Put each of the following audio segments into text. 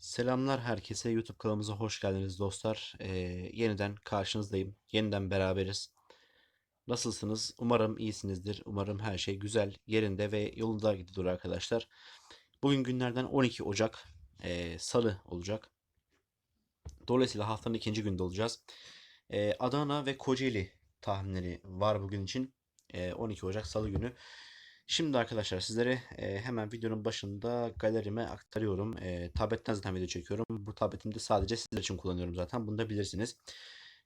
Selamlar herkese. YouTube kanalımıza hoş geldiniz dostlar. Ee, yeniden karşınızdayım. Yeniden beraberiz. Nasılsınız? Umarım iyisinizdir. Umarım her şey güzel, yerinde ve yolunda gidiyor arkadaşlar. Bugün günlerden 12 Ocak, ee, Salı olacak. Dolayısıyla haftanın ikinci günde olacağız. Ee, Adana ve Kocaeli tahminleri var bugün için. Ee, 12 Ocak Salı günü. Şimdi arkadaşlar sizlere e, hemen videonun başında galerime aktarıyorum. E, tabletten zaten video çekiyorum. Bu tabletimi de sadece sizler için kullanıyorum zaten. Bunu da bilirsiniz.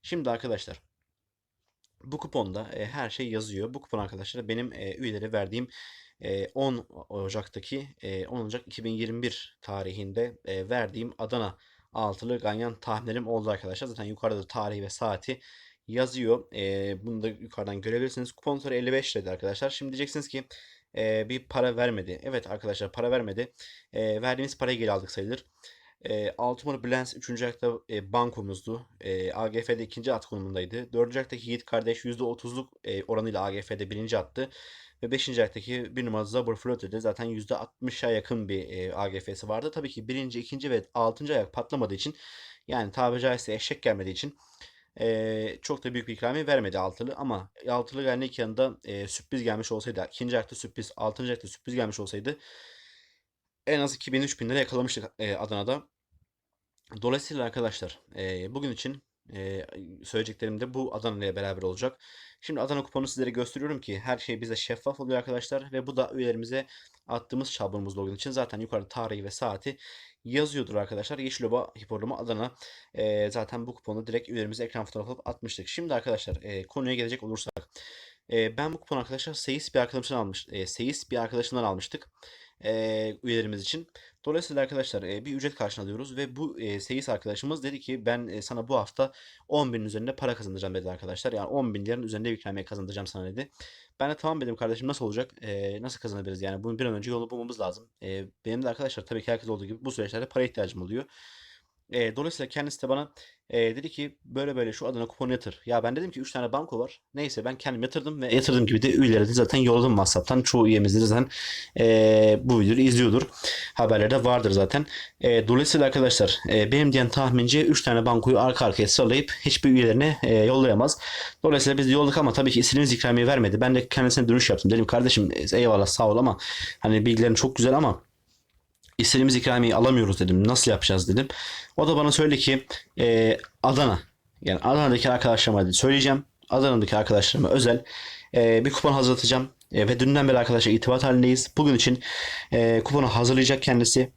Şimdi arkadaşlar bu kuponda e, her şey yazıyor. Bu kupon arkadaşlar benim e, üyelere verdiğim e, 10 Ocak'taki e, 10 Ocak 2021 tarihinde e, verdiğim Adana altılı ganyan tahminlerim oldu arkadaşlar. Zaten yukarıda da tarihi ve saati yazıyor. E, bunu da yukarıdan görebilirsiniz. Kupon tutarı 55 liraydı arkadaşlar. Şimdi diyeceksiniz ki e, bir para vermedi. Evet arkadaşlar para vermedi. E, verdiğimiz parayı geri aldık sayılır. E, 6 numara Blens 3. ayakta e, bankomuzdu. E, AGF'de 2. at konumundaydı. 4. ayaktaki Yiğit kardeş %30'luk e, oranıyla AGF'de 1. attı. Ve 5. ayaktaki 1 numara Zabur Flöte'de zaten %60'a yakın bir e, AGF'si vardı. Tabii ki 1. 2. ve 6. ayak patlamadığı için yani tabiri caizse eşek gelmediği için e, çok da büyük bir ikramiye vermedi altılı ama altılı gelmek yanında e, sürpriz gelmiş olsaydı ikinci ayakta sürpriz, altıncı ayakta sürpriz gelmiş olsaydı en az 2000-3000 lira yakalamıştık e, Adana'da. Dolayısıyla arkadaşlar e, bugün için e, söyleyeceklerim de bu Adana ile beraber olacak. Şimdi Adana kuponu sizlere gösteriyorum ki her şey bize şeffaf oluyor arkadaşlar ve bu da üyelerimize attığımız şablonumuz login için zaten yukarıda tarihi ve saati yazıyordur arkadaşlar. Yeşiloba Hiporlama Adana e, zaten bu kuponu direkt üyelerimize ekran fotoğrafı atmıştık. Şimdi arkadaşlar e, konuya gelecek olursak e, ben bu kuponu arkadaşlar Seyis bir arkadaşımdan almış, e, Seyis bir arkadaşımdan almıştık e, üyelerimiz için. Dolayısıyla arkadaşlar e, bir ücret karşına alıyoruz ve bu e, seyis arkadaşımız dedi ki ben e, sana bu hafta 10 binin üzerinde para kazandıracağım dedi arkadaşlar. Yani 10 bin liranın üzerinde bir ikramiye kazandıracağım sana dedi. Ben de tamam dedim kardeşim nasıl olacak? E, nasıl kazanabiliriz? Yani bunun bir an önce yolunu bulmamız lazım. E, benim de arkadaşlar tabii ki herkes olduğu gibi bu süreçlerde para ihtiyacım oluyor. E, dolayısıyla kendisi de bana e, dedi ki böyle böyle şu adına kupon yatır. Ya ben dedim ki 3 tane banko var. Neyse ben kendim yatırdım ve yatırdığım gibi de üyelere de zaten yolladım WhatsApp'tan. Çoğu üyemiz de zaten e, bu videoyu izliyordur. Haberlerde vardır zaten. E, dolayısıyla arkadaşlar e, benim diyen tahminci 3 tane bankoyu arka arkaya sıralayıp hiçbir üyelerine e, yollayamaz. Dolayısıyla biz yolladık ama tabii ki istediğimiz ikramiye vermedi. Ben de kendisine dönüş yaptım. Dedim kardeşim eyvallah sağ ol ama hani bilgilerin çok güzel ama istediğimiz ikramiyeyi alamıyoruz dedim. Nasıl yapacağız dedim. O da bana söyledi ki e, Adana yani Adana'daki arkadaşlarıma söyleyeceğim. Adana'daki arkadaşlarıma özel e, bir kupon hazırlatacağım. E, ve dünden beri arkadaşlar irtibat halindeyiz. Bugün için e, kuponu hazırlayacak kendisi.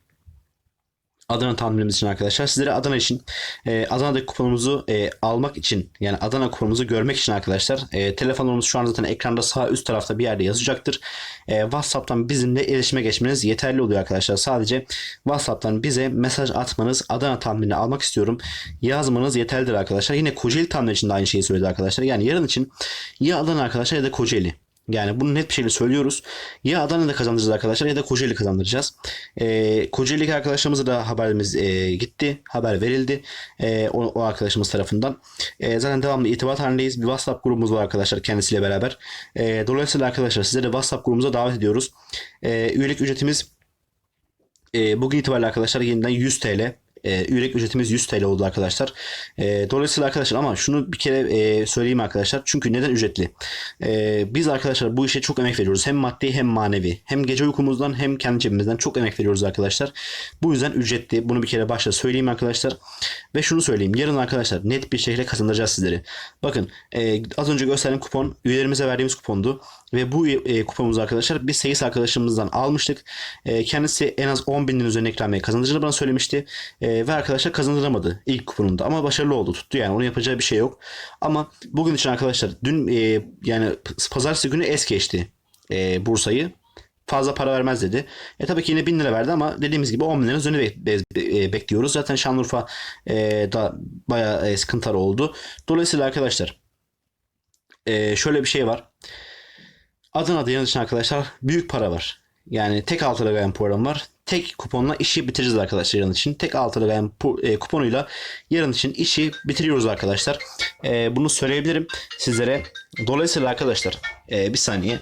Adana tahminimiz için arkadaşlar. Sizlere Adana için e, Adana'daki kuponumuzu e, almak için yani Adana kuponumuzu görmek için arkadaşlar e, telefonumuz şu an zaten ekranda sağ üst tarafta bir yerde yazacaktır. E, WhatsApp'tan bizimle iletişime geçmeniz yeterli oluyor arkadaşlar. Sadece WhatsApp'tan bize mesaj atmanız Adana tahminini almak istiyorum yazmanız yeterlidir arkadaşlar. Yine Kocaeli tahmini için de aynı şeyi söyledi arkadaşlar. Yani yarın için ya Adana arkadaşlar ya da Kocaeli. Yani bunu net bir şekilde söylüyoruz. Ya Adana'da kazandıracağız arkadaşlar ya da Kocaeli kazandıracağız. Ee, Kocaeli'deki arkadaşlarımıza da haberimiz e, gitti. Haber verildi. E, o, o arkadaşımız tarafından. E, zaten devamlı irtibat halindeyiz. Bir WhatsApp grubumuz var arkadaşlar kendisiyle beraber. E, dolayısıyla arkadaşlar sizleri WhatsApp grubumuza davet ediyoruz. E, üyelik ücretimiz e, bugün itibariyle arkadaşlar yeniden 100 TL. E, üyelik ücretimiz 100 TL oldu arkadaşlar. E, dolayısıyla arkadaşlar ama şunu bir kere e, söyleyeyim arkadaşlar. Çünkü neden ücretli? E, biz arkadaşlar bu işe çok emek veriyoruz. Hem maddi hem manevi. Hem gece uykumuzdan hem kendi cebimizden çok emek veriyoruz arkadaşlar. Bu yüzden ücretli. Bunu bir kere başta söyleyeyim arkadaşlar. Ve şunu söyleyeyim. Yarın arkadaşlar net bir şekilde kazandıracağız sizleri. Bakın e, az önce gösterdiğim kupon üyelerimize verdiğimiz kupondu. Ve bu e, kuponumuzu arkadaşlar biz seyis arkadaşımızdan almıştık. E, kendisi en az 10 binin üzerine ikramiye kazandıracağını bana söylemişti. E, ve arkadaşlar kazandıramadı ilk kuponunda. Ama başarılı oldu. Tuttu yani. Onun yapacağı bir şey yok. Ama bugün için arkadaşlar dün e, yani pazartesi günü es geçti e, Bursa'yı. Fazla para vermez dedi. E tabii ki yine 1000 lira verdi ama dediğimiz gibi 10 bin liranın üzerine be- e, bekliyoruz. Zaten Şanlıurfa e, da bayağı e, sıkıntılar oldu. Dolayısıyla arkadaşlar e, şöyle bir şey var. Adana'da yanlışın arkadaşlar büyük para var. Yani tek altı gayen program var. Tek kuponla işi bitireceğiz arkadaşlar yarın için. Tek altı gayen e, kuponuyla yarın için işi bitiriyoruz arkadaşlar. E, bunu söyleyebilirim sizlere. Dolayısıyla arkadaşlar e, bir saniye.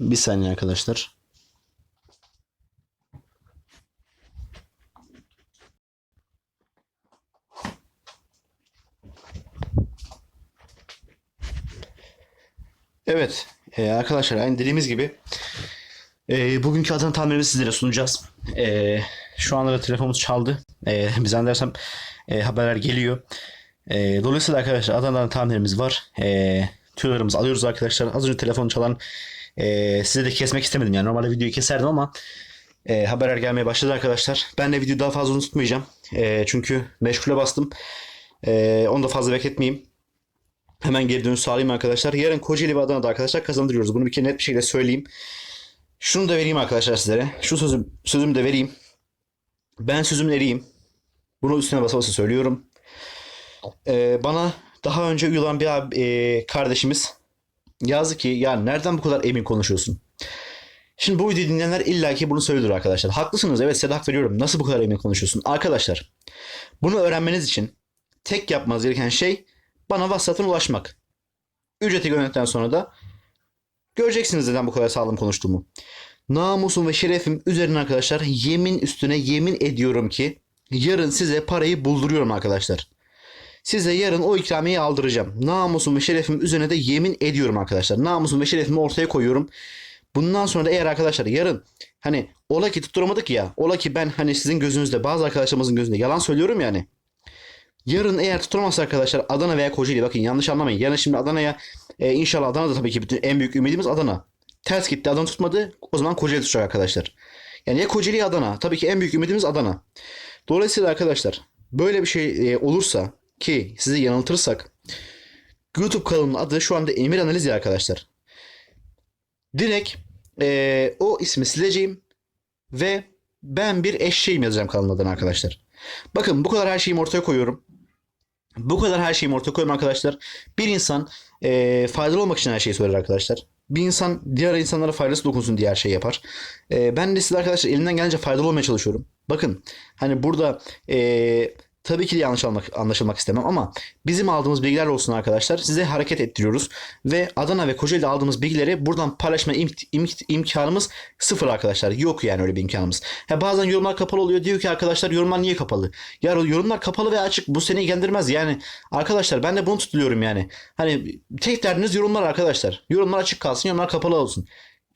Bir saniye arkadaşlar. Evet e, arkadaşlar aynı dediğimiz gibi e, bugünkü Adana tahminimizi sizlere sunacağız. E, şu anda da telefonumuz çaldı. E, biz zannedersem e, haberler geliyor. E, dolayısıyla arkadaşlar Adana'dan tahminlerimiz var. E, tüyolarımızı alıyoruz arkadaşlar. Az önce telefon çalan e, size de kesmek istemedim. Yani normalde videoyu keserdim ama e, haberler gelmeye başladı arkadaşlar. Ben de videoyu daha fazla tutmayacağım. E, çünkü meşgule bastım. E, onu da fazla bekletmeyeyim. Hemen geri dönüş sağlayayım arkadaşlar. Yarın Kocaeli ve Adana'da arkadaşlar kazandırıyoruz. Bunu bir kere net bir şekilde söyleyeyim. Şunu da vereyim arkadaşlar sizlere. Şu sözüm, sözümü de vereyim. Ben sözümün eriyim. Bunu üstüne basa basa söylüyorum. Ee, bana daha önce üye olan bir abi, e, kardeşimiz yazdı ki ya nereden bu kadar emin konuşuyorsun? Şimdi bu videoyu dinleyenler illaki bunu söylüyor arkadaşlar. Haklısınız evet size hak veriyorum. Nasıl bu kadar emin konuşuyorsun? Arkadaşlar bunu öğrenmeniz için tek yapmanız gereken şey bana WhatsApp'tan ulaşmak. Ücreti gönderdikten sonra da göreceksiniz neden bu kadar sağlam konuştuğumu. Namusum ve şerefim üzerine arkadaşlar yemin üstüne yemin ediyorum ki yarın size parayı bulduruyorum arkadaşlar. Size yarın o ikramiyeyi aldıracağım. Namusum ve şerefim üzerine de yemin ediyorum arkadaşlar. Namusum ve şerefimi ortaya koyuyorum. Bundan sonra da eğer arkadaşlar yarın hani ola ki tutturamadık ya. Ola ki ben hani sizin gözünüzde bazı arkadaşlarımızın gözünde yalan söylüyorum yani. Yarın eğer tutturamazsa arkadaşlar Adana veya Kocaeli bakın yanlış anlamayın. Yarın şimdi Adana'ya e, inşallah Adana'da tabii ki bütün en büyük ümidimiz Adana. Ters gitti Adana tutmadı. O zaman Kocaeli tutacak arkadaşlar. Yani ya Kocaeli ya Adana. Tabii ki en büyük ümidimiz Adana. Dolayısıyla arkadaşlar böyle bir şey e, olursa ki sizi yanıltırsak YouTube kanalının adı şu anda Emir Analiz ya arkadaşlar. Direkt e, o ismi sileceğim ve ben bir eşeğim yazacağım kanalın adına arkadaşlar. Bakın bu kadar her şeyimi ortaya koyuyorum. Bu kadar her şeyimi ortaya koyuyorum arkadaşlar. Bir insan e, faydalı olmak için her şeyi söyler arkadaşlar. Bir insan diğer insanlara faydası dokunsun diye her şeyi yapar. E, ben de size arkadaşlar elimden gelince faydalı olmaya çalışıyorum. Bakın hani burada e, tabii ki de yanlış almak, anlaşılmak istemem ama bizim aldığımız bilgiler olsun arkadaşlar. Size hareket ettiriyoruz. Ve Adana ve Kocaeli'de aldığımız bilgileri buradan paylaşma im- im- imkanımız sıfır arkadaşlar. Yok yani öyle bir imkanımız. Ha, bazen yorumlar kapalı oluyor. Diyor ki arkadaşlar yorumlar niye kapalı? Ya yorumlar kapalı ve açık. Bu seni ilgilendirmez. Yani arkadaşlar ben de bunu tutuluyorum yani. Hani tek derdiniz yorumlar arkadaşlar. Yorumlar açık kalsın, yorumlar kapalı olsun.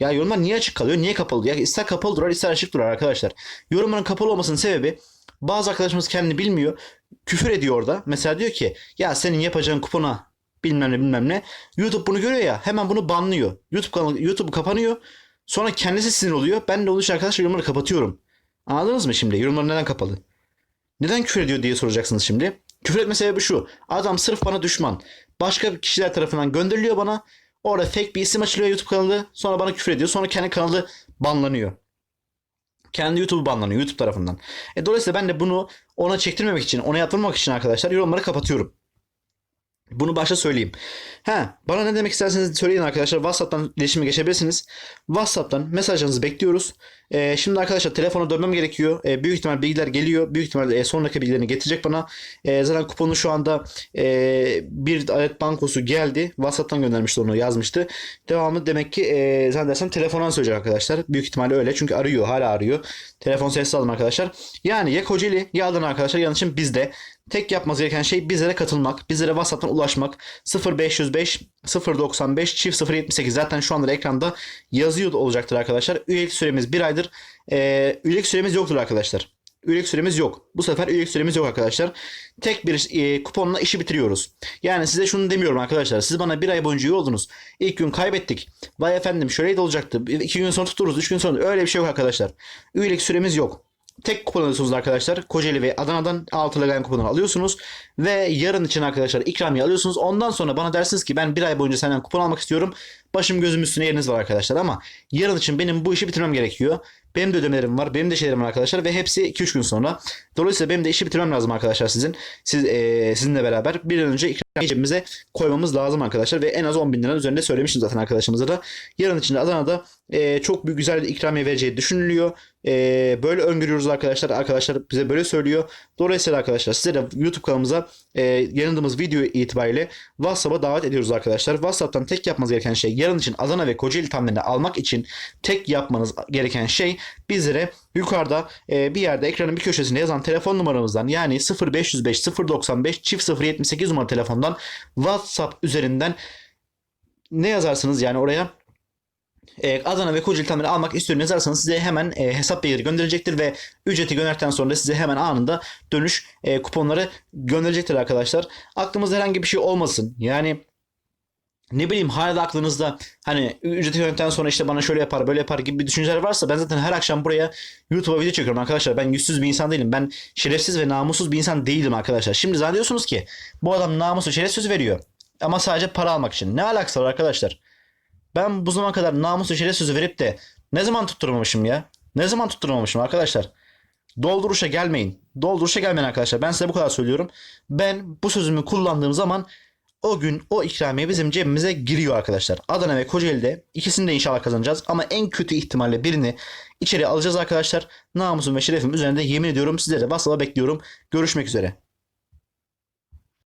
Ya yorumlar niye açık kalıyor? Niye kapalı? Ya ister kapalı durar, ister açık durar arkadaşlar. Yorumların kapalı olmasının sebebi bazı arkadaşımız kendini bilmiyor. Küfür ediyor orada. Mesela diyor ki ya senin yapacağın kupona bilmem ne bilmem ne. YouTube bunu görüyor ya hemen bunu banlıyor. YouTube kanalı YouTube kapanıyor. Sonra kendisi sinir oluyor. Ben de onun için arkadaşlar yorumları kapatıyorum. Anladınız mı şimdi? Yorumlar neden kapalı? Neden küfür ediyor diye soracaksınız şimdi. Küfür etme sebebi şu. Adam sırf bana düşman. Başka kişiler tarafından gönderiliyor bana. Orada fake bir isim açılıyor YouTube kanalı. Sonra bana küfür ediyor. Sonra kendi kanalı banlanıyor. Kendi YouTube banlanıyor YouTube tarafından. E, dolayısıyla ben de bunu ona çektirmemek için, ona yaptırmamak için arkadaşlar yorumları kapatıyorum. Bunu başta söyleyeyim. Ha, bana ne demek isterseniz söyleyin arkadaşlar. WhatsApp'tan iletişime geçebilirsiniz. WhatsApp'tan mesajlarınızı bekliyoruz. Ee, şimdi arkadaşlar telefona dönmem gerekiyor. Ee, büyük ihtimal bilgiler geliyor. Büyük ihtimalle e, sonraki bilgilerini getirecek bana. Ee, zaten kuponu şu anda e, bir adet bankosu geldi. WhatsApp'tan göndermişti onu yazmıştı. Devamı demek ki e, zannedersem telefondan söyleyecek arkadaşlar. Büyük ihtimalle öyle. Çünkü arıyor. Hala arıyor. Telefon sessiz aldım arkadaşlar. Yani ya Kocaeli ya Adana arkadaşlar. Yanlış için bizde. Tek yapmanız gereken şey bizlere katılmak. Bizlere WhatsApp'tan ulaşmak. 0505 095 çift 078 zaten şu anda ekranda yazıyor olacaktır arkadaşlar. Üyelik süremiz bir aydır. Ee, üyelik süremiz yoktur arkadaşlar. Üyelik süremiz yok. Bu sefer üyelik süremiz yok arkadaşlar. Tek bir e, kuponla işi bitiriyoruz. Yani size şunu demiyorum arkadaşlar. Siz bana bir ay boyunca üye oldunuz. İlk gün kaybettik. Vay efendim şöyleydi olacaktı. İki gün sonra tuturuz. Üç gün sonra. Öyle bir şey yok arkadaşlar. Üyelik süremiz yok. Tek kupon alıyorsunuz arkadaşlar. Kocaeli ve Adana'dan altılı gelen kuponu alıyorsunuz. Ve yarın için arkadaşlar ikramiye alıyorsunuz. Ondan sonra bana dersiniz ki ben bir ay boyunca senden kupon almak istiyorum. Başım gözüm üstüne yeriniz var arkadaşlar ama yarın için benim bu işi bitirmem gerekiyor. Benim de ödemelerim var. Benim de şeylerim var arkadaşlar ve hepsi 2-3 gün sonra. Dolayısıyla benim de işi bitirmem lazım arkadaşlar sizin. Siz e, sizinle beraber bir an önce ikramiye cebimize koymamız lazım arkadaşlar ve en az 10 bin liranın üzerinde söylemiştim zaten arkadaşımıza da. Yarın için de Adana'da e, çok büyük güzel ikramiye vereceği düşünülüyor. E, böyle öngörüyoruz arkadaşlar. Arkadaşlar bize böyle söylüyor. Dolayısıyla arkadaşlar size de YouTube kanalımıza e, yayınladığımız video itibariyle WhatsApp'a davet ediyoruz arkadaşlar. WhatsApp'tan tek yapmanız gereken şey yarın için Adana ve Kocaeli tahminini almak için tek yapmanız gereken şey bizlere yukarıda e, bir yerde ekranın bir köşesinde yazan telefon numaramızdan yani 0505 095 çift 078 numaralı telefondan WhatsApp üzerinden ne yazarsınız yani oraya e, Adana ve Kocaeli tahmini almak istiyorum yazarsanız size hemen e, hesap bilgileri gönderilecektir ve ücreti gönderdikten sonra size hemen anında dönüş e, kuponları gönderecektir arkadaşlar. Aklımızda herhangi bir şey olmasın. Yani ne bileyim hala da aklınızda hani ücreti gönderdikten sonra işte bana şöyle yapar böyle yapar gibi bir düşünceler varsa ben zaten her akşam buraya YouTube'a video çekiyorum arkadaşlar. Ben yüzsüz bir insan değilim. Ben şerefsiz ve namussuz bir insan değilim arkadaşlar. Şimdi zannediyorsunuz ki bu adam namusu şerefsiz veriyor. Ama sadece para almak için. Ne alakası var arkadaşlar? Ben bu zamana kadar namusu şeref sözü verip de ne zaman tutturmamışım ya? Ne zaman tutturmamışım arkadaşlar? Dolduruşa gelmeyin. Dolduruşa gelmeyin arkadaşlar. Ben size bu kadar söylüyorum. Ben bu sözümü kullandığım zaman o gün o ikramiye bizim cebimize giriyor arkadaşlar. Adana ve Kocaeli'de ikisini de inşallah kazanacağız. Ama en kötü ihtimalle birini içeri alacağız arkadaşlar. Namusum ve şerefim üzerinde yemin ediyorum sizlere WhatsApp'a bekliyorum. Görüşmek üzere.